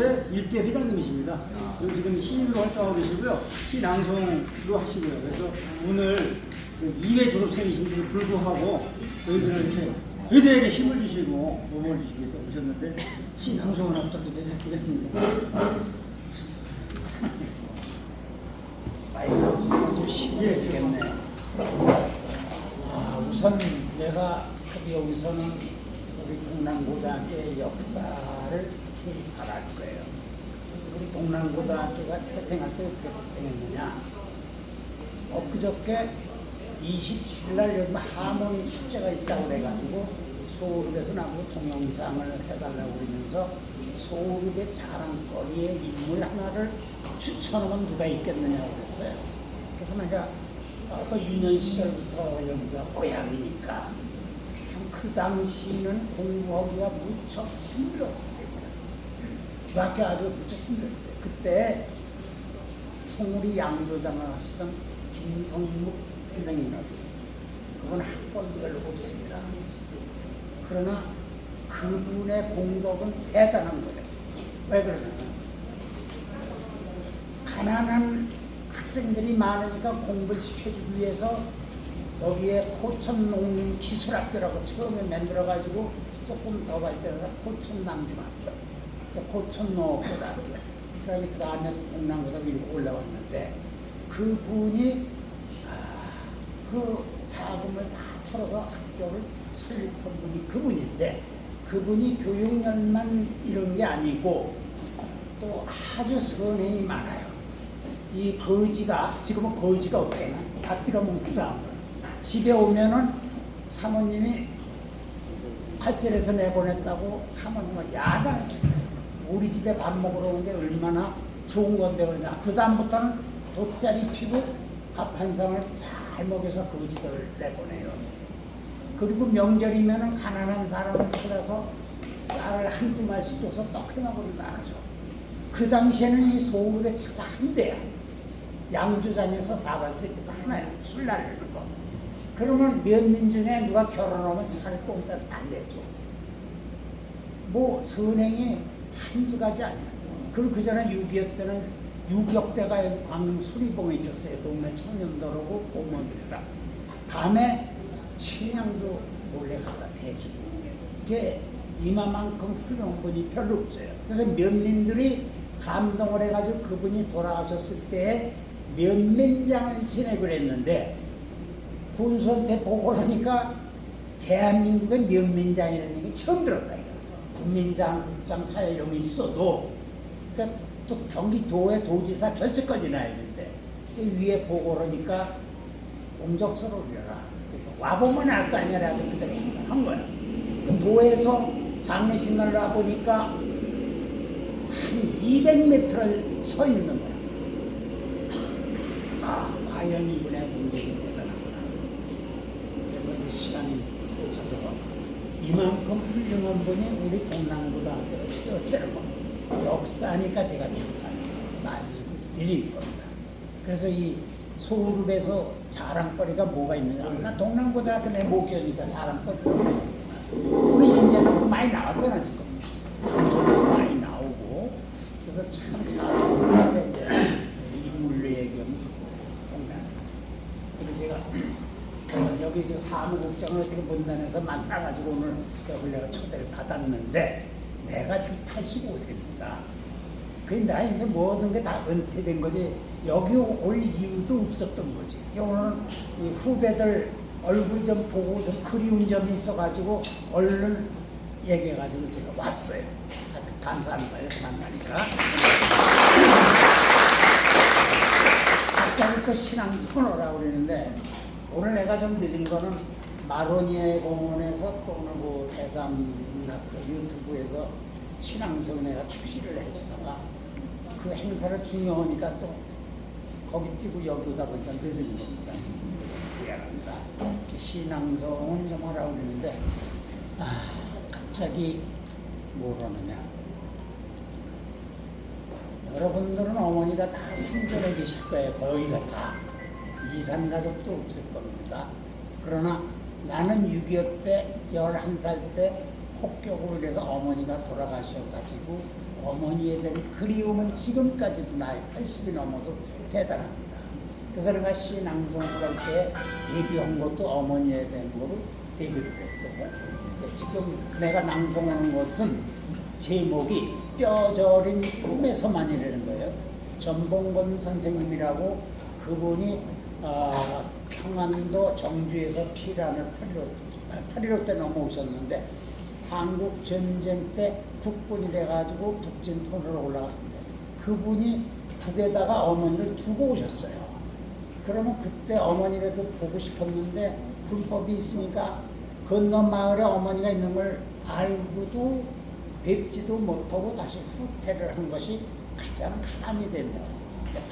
소울의 일대 회장님이십니다. 그리고 지금 시인으로 활동하고 계시고요. 시낭송도 하시고요. 그래서 오늘 그 2회 졸업생이신데도 불구하고 저희들은 이렇게 의대에게 힘을 주시고 도움을 주시기 위해서 오셨는데 시낭송을 한번 부탁드리겠습니다. 없으면 좀 예. 아, 우선 내가 여기서는 우리 동남고등학교의 역사 를 제일 잘 알 거예요. 우리 동남고등학교가 태생할 때 어떻게 태생했느냐? 엊그저께 27일 날 여기 하모니 축제가 있다고 그래가지고 소울읍에서 나보고 동영상을 해달라고 그러면서 소울읍의 자랑거리의 인물 하나를 추천하면 누가 있겠느냐고 그랬어요. 그래서 내가 어, 그 유년 시절부터 여기가 고향이니까 참 그 당시는 공부하기가 무척 힘들었을 때입니다. 중학교 아주 무척 힘들었을 때. 그때 송우리 양조장을 하시던 김성묵 선생님이라고. 그건 학벌도 별로 없습니다. 그러나 그분의 공덕은 대단한 거예요. 왜 그러냐면 가난한 학생들이 많으니까 공부를 시켜주기 위해서 여기에 포천농림 기술학교라고 처음에 만들어가지고 조금 더 발전해서 포천남중학교, 포천농업고등학교, 그다음에 그 다음에 동남고등학교 이렇게 올라왔는데 그 분이 아, 그 자금을 다 털어서 학교를 설립한 분이 그분인데 그분이 교육열만 이런 게 아니고 또 아주 선행이 많아요. 이 거지가 지금은 거지가 없잖아. 밥 빌어먹는 사람들. 집에 오면은 사모님이 팔셀에서 내보냈다고 사모님을 야단을 치고 우리 집에 밥 먹으러 오는 게 얼마나 좋은 건데 그러냐. 그 다음부터는 돗자리 피고 밥한 상을 잘 먹여서 거지들을 내보내요. 그리고 명절이면은 가난한 사람을 찾아서 쌀을 한두 마씩 줘서 떡 해먹으로 나눠줘. 그 당시에는 이 소울의 차가 한 대야. 양조장에서 사발 쓸 때가 하나야. 술 날리는 거. 그러면 면민 중에 누가 결혼하면 차를 공짜로 다 내줘. 뭐 선행이 한두 가지 아니야. 그리고 그 전에 6.25 때는 유격대가 여기 광릉 수리봉에 있었어요. 동네 청년들하고 공무원들이랑. 다음에 식량도 몰래 갖다 대주고. 이게 이마만큼 훌륭한 분이 별로 없어요. 그래서 면민들이 감동을 해가지고 그분이 돌아가셨을 때 면민장을 지내고 했는데 군수한테 보고를 하니까 대한민국의 면민장이라는 게 처음 들었다. 이거. 군민장, 국장, 사회 이런 게 있어도 그러니까 또 경기도의 도지사 결재까지 나야 되는데 그 위에 보고를 하니까 공적서를 올려라. 와보면 알 거 아니야. 라도 그대로 행사한 거야. 그 도에서 장례식 날 와보니까 한 200m를 서 있는 거야. 아, 과연 이분의 공격이 대단하구나. 그래서 그 시간이 없어서 이만큼 훌륭한 분이 우리 동남고등학교를 세웠다는 거. 역사니까 제가 잠깐 말씀을 드린 겁니다. 그래서 이 소울읍에서 자랑거리가 뭐가 있느냐. 나 동남고등학교 내 목표니까 자랑거리가 우리 임재들도 많이 나왔잖아, 지금. 방송도 많이 나오고. 그래서 참 잘해서 이제 인물 얘기하고 동남. 그리고 제가 어, 여기 그 사무국장을 어떻게 문단에서 만나가지고 오늘 여기 내가 초대를 받았는데 내가 지금 85세입니다. 근데 나 이제 모든 게 다 은퇴된 거지 여기 올 이유도 없었던 거지. 오늘 이 후배들 얼굴이 좀 보고 좀 그리운 점이 있어가지고 얼른 얘기해가지고 제가 왔어요. 하여튼 감사합니다. 이렇게 만나니까. 갑자기 또 신앙송을 오라고 그러는데 오늘 내가 좀 늦은 거는 마로니에 공원에서 또 오늘 그 대삼 유튜브에서 신앙송 내가 출시를 해주다가 그 행사를 중요하니까 또 거기 뛰고 여기 오다 보니까 늦은 겁니다. 미안합니다. 신앙송은 좀 하라고 그러는데 아, 갑자기 뭐라느냐 여러분들은 어머니가 다 생존해 계실 거예요. 거의가 다. 이산 가족도 없을 겁니다. 그러나 나는 6.25 때 11살 때 폭격으로 인해서 어머니가 돌아가셔가지고 어머니에 대한 그리움은 지금까지도 나이 80이 넘어도 대단합니다. 그래서 내가 신앙송을 할때 데뷔한 것도 어머니에 대한 거로 데뷔를 했어요. 지금 내가 낭송하는 것은 제목이 뼈저린 꿈에서만이라는 거예요. 전봉건 선생님이라고 그분이 아, 평안도 정주에서 피란을 탈리로, 탈리로 때 넘어오셨는데 한국 전쟁 때 국군이 돼가지고 북진통으로 올라갔습니다. 그분이 북에다가 어머니를 두고 오셨어요. 그러면 그때 어머니라도 보고 싶었는데 불법이 있으니까 건너 마을에 어머니가 있는 걸 알고도 뵙지도 못하고 다시 후퇴를 한 것이 가장 한이 됩니다.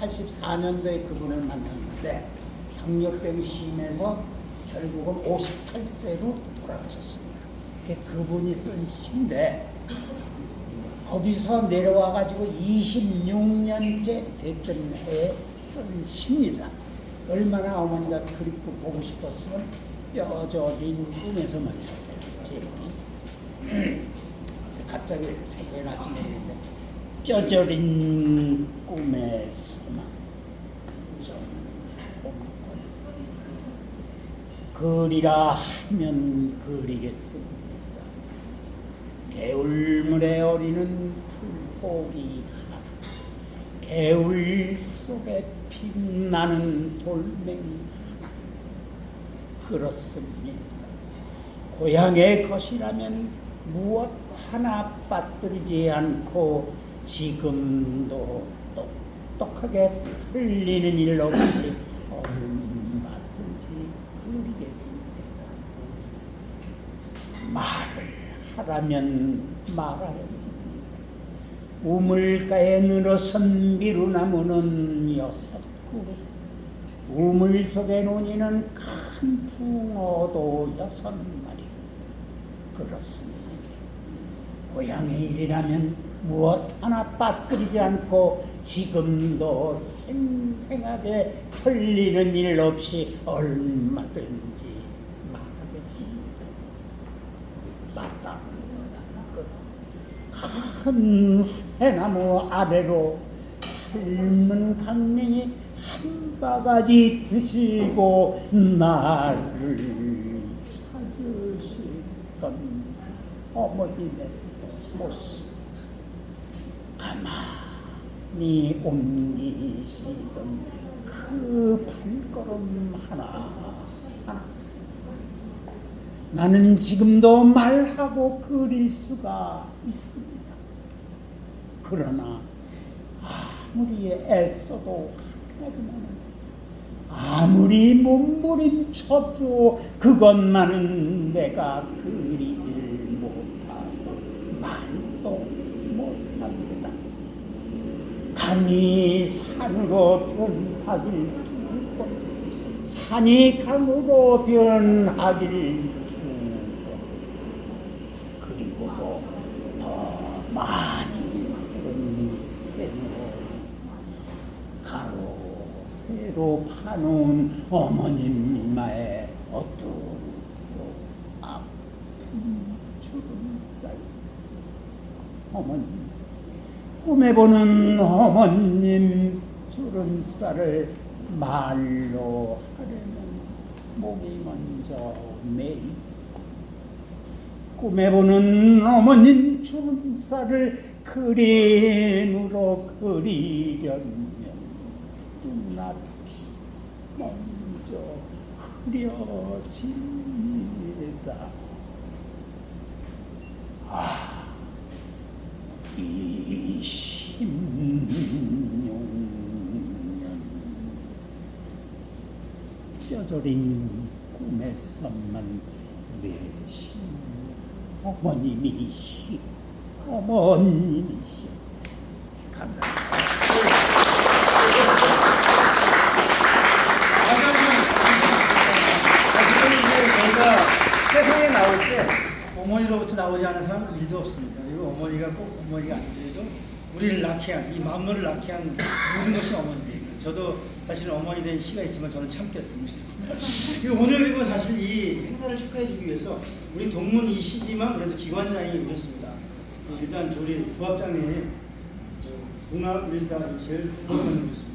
84년도에 그분을 만났는데 당뇨병이 심해서 결국은 58세로 돌아가셨습니다. 그분이 쓴 시인데 거기서 내려와 가지고 26년째 됐던 해에 쓴 시입니다. 얼마나 어머니가 그립고 보고 싶었으면 뼈저린 꿈에서 만났다. 제목이 갑자기 생각이 나는데 뼈저린 꿈에서만 그리라 하면 그리겠습니다. 개울물에 어리는 풀포기 개울 속에 빛나는 돌멩이 그렇습니다. 고향의 것이라면 무엇 하나 빠뜨리지 않고 지금도 똑똑하게 틀리는 일 없이 얼마든지 그리겠습니다. 말을 하라면 말하겠습니다. 우물가에 늘어선 미루나무는 여섯 그루 우물 속에 논이는 큰 붕어도 여섯 마리 그렇습니다. 고향의 일이라면 무엇 하나 빠뜨리지 않고 지금도 생생하게 틀리는 일 없이 얼마든지 말하겠습니다. 마땅 끝큰 회나무 아래로 삶은 강냉이 한 바가지 드시고 나를 찾으시던 어머님의 모습 가만히 옮기시던 그 발걸음 하나 하나 나는 지금도 말하고 그릴 수가 있습니다. 그러나 아무리 애써도 하지만 아무리 몸부림쳐도 그것만은 내가 그리질 못하고 말도. 강이 산으로 변하길 두번 산이 강으로 변하길 두번 그리고도 더 많이 샘으로 가로 세로 파놓은 어머님 이마에 어두운 아픈 주름살 어머님 꿈에 보는 어머님 주름살을 말로 하려면 목이 먼저 메이고 꿈에 보는 어머님 주름살을 그림으로 그리려면 눈앞이 먼저 흐려집니다. 아, 이 십육년 뼈저린 꿈에서만 내신 어머님이시 어머님이시 감사합니다. 세상에 나올 때 어머니로부터 나오지 않은 사람은 일도 없습니다. 그리고 어머니가 꼭 어머니가 아니더라도 우리를 낳게 한, 이 만물을 낳게 한 모든 것이 어머니입니다. 저도 사실 어머니 된 시가 있지만 저는 참겠습니다. 오늘 그리고 사실 이 행사를 축하해주기 위해서 우리 동문 이시지만 그래도 기관장이 오셨습니다. 일단 우리 조합장님 국립일사이실 박건영 교수입니다.